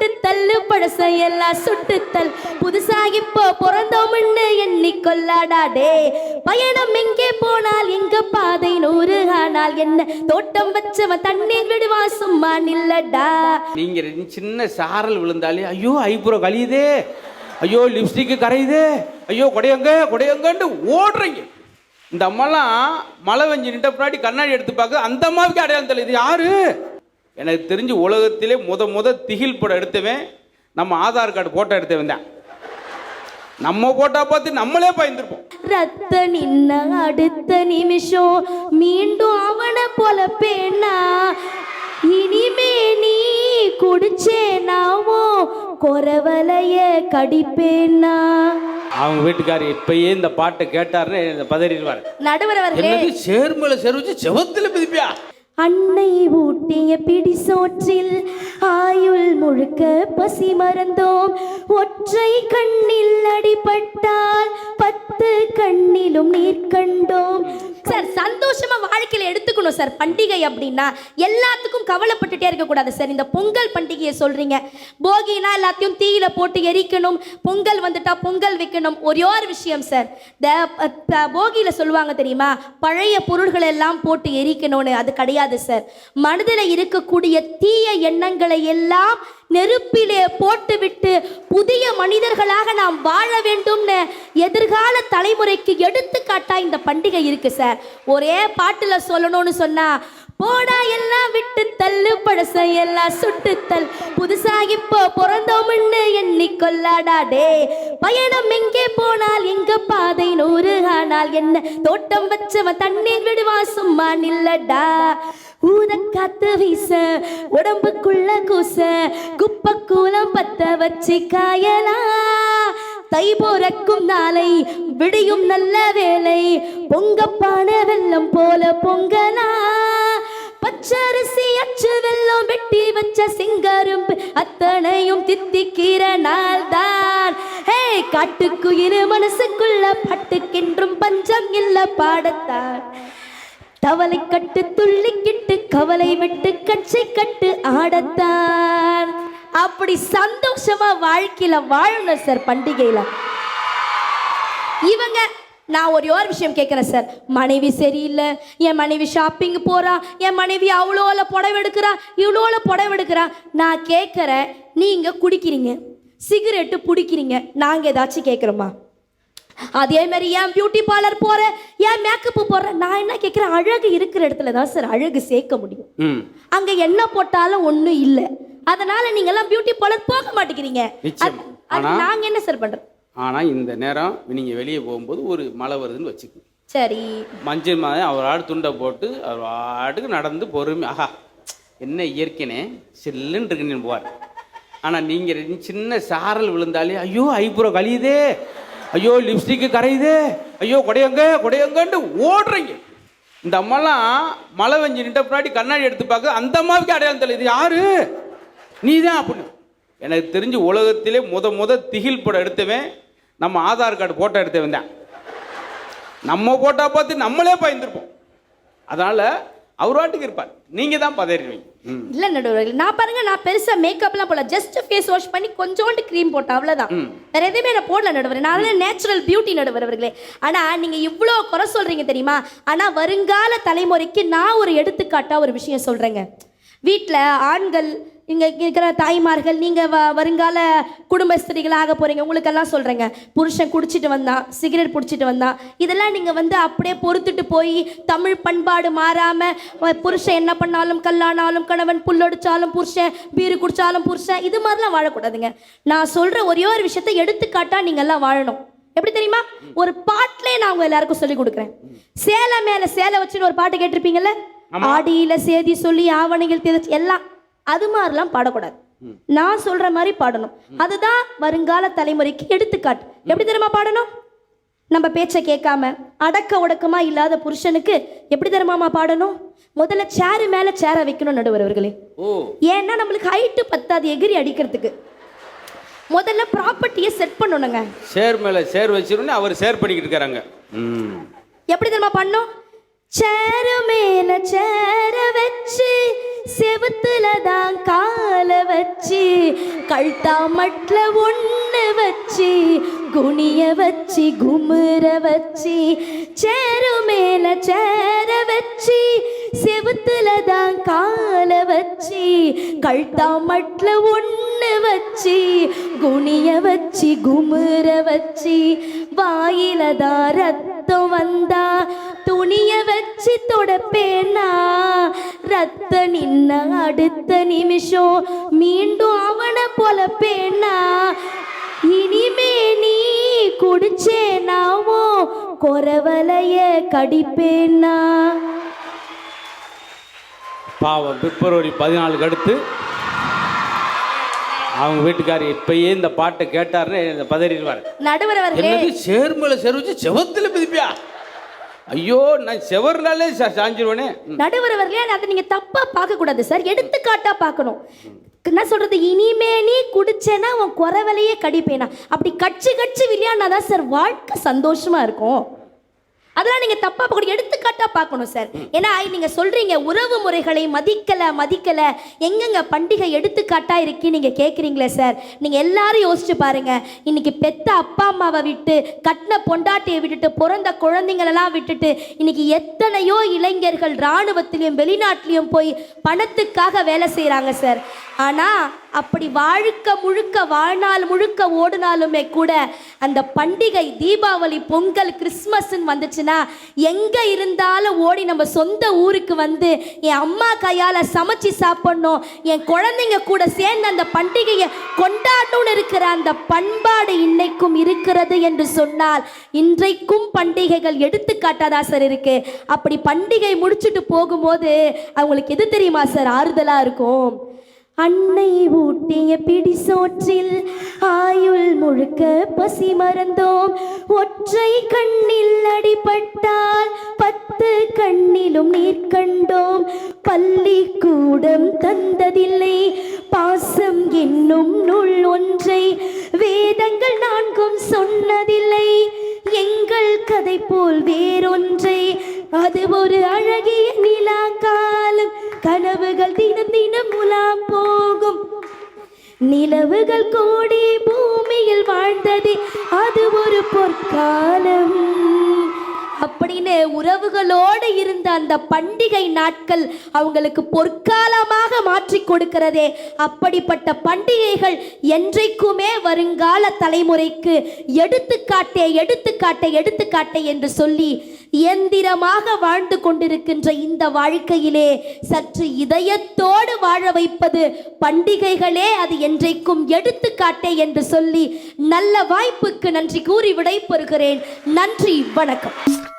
விட்டு தள்ளு பழச எல்லாம் சுட்டு தள். புதுசா இப்போ பிறந்தோம்னு எண்ணி கொள்ளாடாடே பயணம் எங்கே போனால் எங்க பாதை நூறு ஆனால் என்ன? தோட்டம் வச்சவன் தண்ணீர் விடுவா சும்மா நில்லடா. நீங்க சின்ன சாரல் விழுந்தாலே ஐயோ ஐப்புறம் கழியுதே. ஐயோ லிப்ஸ்டிக்கு கரையுதே. ஐயோ கொடையங்க கொடையங்கன்ட்டு ஓடுறீங்க. இந்த அம்மாலாம் மழை வெஞ்சு நின்ற பின்னாடி கண்ணாடி எடுத்து பார்க்க அந்த அம்மாவுக்கு அடையாளம் தெரியல. இது யாரு? எனக்கு தெரிஞ்சு உலகத்திலே முத முத திகில் படம் எடுத்தவன் நம்ம ஆதார் கார்டு போட்டோ எடுத்தவன் தான். நம்ம போட்டோ பார்த்து நம்மளே பயந்துருப்போம். ரத்த நின்ன அடுத்த நிமிஷம் மீண்டும் அவனை போல பேனா இனிமே நீ குடிச்சேனாவோ குறவலைய கடிப்பேனா? அவங்க வீட்டுக்காரர் இப்பயே இந்த பாட்டை கேட்டாருன்னு பதறிடுவார். நடுவர் சேர்மலை செருவிச்சு செவத்துல மிதிப்பியா? அன்னை ஊட்டிய பிடி சோற்றில் ஆயுள் முழுக்க பசி மறந்தோம். ஒற்றை கண்ணில் அடிபட்டால் பத்து கண்ணிலும் நீர் கண்டோம். சார் சந்தோஷமா வாழ்க்கையில எடுத்துக்கணும் சார். பண்டிகை அப்படின்னா எல்லாத்துக்கும் கவலைப்பட்டுட்டே இருக்கக்கூடாது சார். இந்த பொங்கல் பண்டிகையை சொல்றீங்க. போகினா எல்லாத்தையும் தீயில போட்டு எரிக்கணும். பொங்கல் வந்துட்டா பொங்கல் வைக்கணும். ஒரே ஒரு விஷயம் சார். த போகியில் போகியில சொல்லுவாங்க தெரியுமா? பழைய பொருள்கள் எல்லாம் போட்டு எரிக்கணும்னு. அது கிடையாது சார். மனதில் இருக்கக்கூடிய தீய எண்ணங்களை எல்லாம் நெருப்பிலே போட்டுவிட்டு புதிய மனிதர்களாக நாம் வாழ வேண்டும்னு எதிர்கால தலைமுறைக்கு எடுத்துக்காட்டா இந்த பண்டிகை இருக்கு சார். ஒரே பாட்டுல சொல்லணும்னு சொன்னா போடா எல்லாம் விட்டு தள்ளு பழச எல்லாம் சுட்டு தள். புதுசா இப்போ பிறந்தோம்னு எண்ணி கொள்ளாடாடே பயணம் எங்கே போனால் எங்க பாதை நூறு ஆனால் என்ன? தோட்டம் வச்சவன் தண்ணீர் விடுவான் சும்மா நில்லடா. ஊத காத்து வீச உடம்புக்குள்ள கூச குப்ப கூலம் பத்த வச்சு காயலா. தை போறக்கும் நாளை விடியும் நல்ல வேலை பொங்கப்பான வெள்ளம் போல பொங்கலா. பச்சரிசி அச்சு வெள்ளம் வெட்டி வச்ச சிங்கரும்பு அத்தனையும் தித்திக்கிற நாள் தான் ஹே காட்டுக்குயிரு மனசுக்குள்ள பட்டுக்கின்றும் பஞ்சம் இல்ல பாடத்தான். தவளை கட்டு துள்ளிக்கிட்டு கவலை விட்டு கட்சி கட்டு ஆடத்தான். அப்படி சந்தோஷமா வாழ்க்கையில வாழணும் சார் பண்டிகையில. இவங்க நான் ஒரே ஒரு விஷயம் கேட்குறேன் சார். மனைவி சரியில்லை என் மனைவி ஷாப்பிங் போறா என் மனைவி அவ்வளோல புடவை எடுக்கிறா இவ்வளோல புடவை எடுக்கிறா. நான் கேட்குறேன் நீங்க குடிக்கிறீங்க சிகரெட்டு பிடிக்கிறீங்க நாங்கள் ஏதாச்சும் கேட்குறோமா? அதே மாதிரி ஏன் பியூட்டி பார்லர் போகிறேன் ஏன் மேக்கப்பு போடுறேன் நான் என்ன கேட்குறேன்? அழகு இருக்கிற இடத்துல தான் சார் அழகு சேர்க்க முடியும். அங்க என்ன போட்டாலும் ஒண்ணும் இல்ல. அதனால நீங்க எல்லாம் பியூட்டி பார்லர் போக மாட்டேங்கிறீங்க. ஆனா- நாங்க என்ன சார் பண்றோம்? ஆனால் இந்த நேரம் நீங்கள் வெளியே போகும்போது ஒரு மழை வருதுன்னு வச்சுக்கு. சரி. மஞ்சள் மாதிரி அவர் ஆடு துண்டை போட்டு அவர் ஆட்டுக்கு நடந்து பொறுமை. ஆஹா என்ன இயற்கைனே. சில்லுன்னு இருக்குன்னு போவார் ஆனால் நீங்கள் சின்ன சாரல் விழுந்தாலே ஐயோ ஐப்புறம் கழியுதே. ஐயோ லிப்ஸ்டிக்கு கரையுது. ஐயோ கொடையங்க கொடையங்கன்ட்டு ஓடுறீங்க. இந்த அம்மாலாம் மழை வெஞ்சு நின்ற பின்னாடி கண்ணாடி எடுத்து பார்க்க அந்த அம்மாவுக்கு அடையாளம் தெரியல இது யாரு? நீ தான் அப்படின்னு. எனக்கு தெரிஞ்சு உலகத்திலே முத முத திகில் படம் எடுத்தவன் நம்ம ஆதார் கார்டு போட்டோ எடுத்தவன் தான் நம்ம போட்டா பார்த்து நம்மளே பயந்துருப்போம். அதனால அவர் வாட்டுக்கு இருப்பார். நீங்க தான் பதறிடுவீங்க. இல்ல நடுவர்கள் நான் பாருங்க நான் பெருசா மேக்கப்லாம் போடல. ஜஸ்ட் ஃபேஸ் வாஷ் பண்ணி கொஞ்சோண்டு க்ரீம் போட்டேன் அவ்வளவுதான். வேற எதுவுமே நான் போடல நடுவர். நான் நேச்சுரல் பியூட்டி நடுவர் அவர்களே. ஆனா நீங்க இவ்வளோ குறை சொல்றீங்க தெரியுமா? ஆனா வருங்கால தலைமுறைக்கு நான் ஒரு எடுத்துக்காட்டா ஒரு விஷயம் சொல்றேங்க. வீட்டில் ஆண்கள் இங்கே இருக்கிற தாய்மார்கள் நீங்கள் வ வருங்கால குடும்பஸ்திரிகளாக போகிறீங்க உங்களுக்கெல்லாம் சொல்கிறேங்க புருஷன் குடிச்சிட்டு வந்தான் சிகரெட் பிடிச்சிட்டு வந்தான் இதெல்லாம் நீங்கள் வந்து அப்படியே பொறுத்துட்டு போய் தமிழ் பண்பாடு மாறாமல் புருஷன் என்ன பண்ணாலும் கல்லானாலும் கணவன் புல்லொடிச்சாலும் புருஷன் பீரு குடிச்சாலும் புருஷன் இது மாதிரிலாம் வாழக்கூடாதுங்க. நான் சொல்கிற ஒரே ஒரு விஷயத்தை எடுத்துக்காட்டா நீங்கள் எல்லாம் வாழணும். எப்படி தெரியுமா? ஒரு பாட்டிலே நான் உங்க எல்லாருக்கும் சொல்லி கொடுக்குறேன். சேலை மேல சேலை வச்சுன்னு ஒரு பாட்டு கேட்டிருப்பீங்கல்ல? ஆடியில சேதி சொல்லி ஆவணைகள் தெரிச்சு எல்லாம். அது மாதிரிலாம் பாடக்கூடாது. நான் சொல்ற மாதிரி பாடணும். அதுதான் வருங்கால தலைமுறைக்கு எடுத்துக்காட்டு. எப்படி தெரியுமா பாடணும்? நம்ம பேச்சை கேட்காம அடக்க ஒடக்கமா இல்லாத புருஷனுக்கு எப்படி தெரியுமாமா பாடணும்? முதல்ல சேரு மேல சேரை வைக்கணும் நடுவர் அவர்களே. ஏன்னா நம்மளுக்கு ஹைட்டு பத்தாது எகிரி அடிக்கிறதுக்கு. முதல்ல ப்ராப்பர்ட்டியை செட் பண்ணணுங்க. சேர் மேலே சேர் வச்சிருன்னு அவர் சேர் பண்ணிக்கிட்டு இருக்கிறாங்க ம். எப்படி தெரியுமா பண்ணோம் சேர மேல சேர வச்சு செவத்துல தான் கால வச்சு கழ்த்தா மட்ல ஒண்ணு வச்சு குனிய வச்சு குமுற வச்சு சேர மேல சேர வச்சு செவத்துல தான் கால வச்சு கழ்த்தா மட்ல ஒண்ணு வச்சு குனிய வச்சு குமுற வச்சு வாயில தான் ரத்தம் வந்தா துணிய வச்சு தொடப்பேனா? ரத்த நின்ன அடுத்த நிமிஷம் மீண்டும் அவனை பொலப்பேனா? இனிமே நீ குடிச்சேனாவோ? குறவலைய கடிப்பேனா? பாவம் பிப்ரவரி பதினாலுக்கு அடுத்து அவங்க வீட்டுக்காரர் இப்பயே இந்த பாட்டை கேட்டாருன்னு பதறிடுவார். நடுவர் சேர்மலை செருவிச்சு செவத்துல மிதிப்பியா? ஐயோ நான் செவர்னாலே சா- சாஞ்சிருவேனே. நடுவர் அவர்களே அதை நீங்க தப்பா பார்க்க கூடாது சார். எடுத்துக்காட்டா பார்க்கணும். என்ன சொல்றது? இனிமே நீ குடிச்சேன்னா உன் குறவலையே கடிப்பேனா? அப்படி கட்சி கட்சி விளையாடினாதான் சார் வாழ்க்கை சந்தோஷமா இருக்கும். அதெல்லாம் நீங்க தப்பா பார்க்கணும் எடுத்துக்காட்டா பார்க்கணும் சார். ஏன்னா நீங்க சொல்றீங்க உறவு முறைகளை மதிக்கல மதிக்கல. எங்கெங்க பண்டிகை எடுத்துக்காட்டா இருக்கு நீங்க கேக்குறீங்களே சார். நீங்க எல்லாரும் யோசிச்சு பாருங்க. இன்னைக்கு பெத்த அப்பா அம்மாவை விட்டு கட்டின பொண்டாட்டியை விட்டுட்டு பிறந்த குழந்தைங்களெல்லாம் விட்டுட்டு இன்னைக்கு எத்தனையோ இளைஞர்கள் இராணுவத்திலையும் வெளிநாட்டிலையும் போய் பணத்துக்காக வேலை செய்கிறாங்க சார். ஆனால் அப்படி வாழ்க்க முழுக்க வாழ்நாள் முழுக்க ஓடினாலுமே கூட அந்த பண்டிகை தீபாவளி பொங்கல் கிறிஸ்மஸ்ன்னு வந்துச்சுன்னா எங்கே இருந்தாலும் ஓடி நம்ம சொந்த ஊருக்கு வந்து என் அம்மா கையால் சமைச்சு சாப்பிடணும் என் குழந்தைங்க கூட சேர்ந்து அந்த பண்டிகையை கொண்டாடணும்னு இருக்கிற அந்த பண்பாடு இன்னைக்கும் இருக்கிறது என்று சொன்னால் இன்றைக்கும் பண்டிகைகள் எடுத்துக்காட்டாதா சார் இருக்கு. அப்படி பண்டிகை முடிச்சுட்டு போகும்போது அவங்களுக்கு எது தெரியுமா சார்? ஆறுதலாக இருக்கும். அன்னை ஊட்டிய பிடி சோற்றில் ஆயுள் முழுக்க பசி மறந்தோம். ஒற்றை கண்ணில் அடிபட்டால் பத்து கண்ணிலும் நீர் கண்டோம். பள்ளிக்கூடம் தந்ததில்லை பாசம் என்னும் நூல் ஒன்றை வேதங்கள் நான்கும் சொன்னதில்லை. எங்கள் கதை போல் வேறொன்றை அது ஒரு அழகிய நிலாக்கா கனவுகள் தினம் தினம் உலாம் போகும். நிலவுகள் கோடி பூமியில் வாழ்ந்தது. அது ஒரு பொற்காலம். அப்படின்னு உறவுகளோடு இருந்த அந்த பண்டிகை நாட்கள் அவங்களுக்கு பொற்காலமாக மாற்றி கொடுக்கிறதே. அப்படிப்பட்ட பண்டிகைகள் என்றைக்குமே வருங்கால தலைமுறைக்கு எடுத்துக்காட்டே எடுத்துக்காட்டே எடுத்துக்காட்டே என்று சொல்லி இயந்திரமாக வாழ்ந்து கொண்டிருக்கின்ற இந்த வாழ்க்கையிலே சற்று இதயத்தோடு வாழ வைப்பது பண்டிகைகளே அது என்றைக்கும் எடுத்துக்காட்டே என்று சொல்லி நல்ல வாய்ப்புக்கு நன்றி கூறி விடைபெறுகிறேன். நன்றி வணக்கம்.